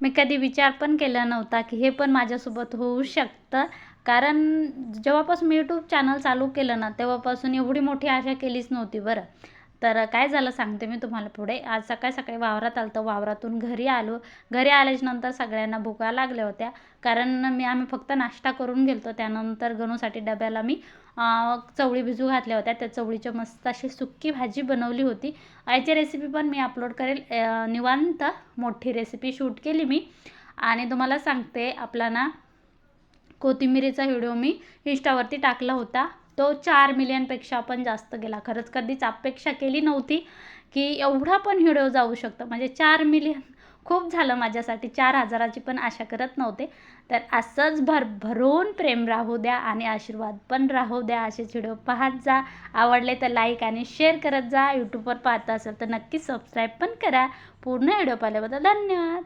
मी कधी विचार पण केला नव्हता की हे पण माझ्यासोबत होऊ शकतं. कारण जेव्हापासून मी यूट्यूब चॅनल चालू केलं ना तेव्हापासून एवढी मोठी आशा केलीच नव्हती बरं. तर काय झालं सांगते मी तुम्हाला पुढे. आज सकाळी सकाळी वावरात आलं तर वावरातून घरी आलो. घरी आल्याच्यानंतर सगळ्यांना भुका लागल्या होत्या. कारण मी आम्ही फक्त नाश्ता करून गेलतो. त्यानंतर गणूसाठी डब्याला मी चवळी भिजू घातल्या होत्या. त्या चवळीची मस्त अशी सुक्की भाजी बनवली होती. आईची रेसिपी पण मी अपलोड करेल. निवांत मोठी रेसिपी शूट केली मी. आणि तुम्हाला सांगते आपला ना कोथिंबिरीचा व्हिडिओ मी इंस्टावरती टाकला होता. तो चार मिलियनपेक्षा पण जास्त गेला. खरंच कधीच अपेक्षा केली नव्हती की एवढा पण व्हिडिओ जाऊ शकतो. म्हणजे चार मिलियन खूप झालं माझ्यासाठी. चार हजाराची पण आशा करत नव्हते. तर असंच भरभरून प्रेम राहू द्या आणि आशीर्वाद पण राहू द्या. असेच व्हिडिओ पाहत जा. आवडले तर लाईक आणि शेअर करत जा. यूट्यूबवर पाहत असेल तर नक्की सबस्क्राईब पण करा. पूर्ण व्हिडिओ पाहिल्याबद्दल धन्यवाद.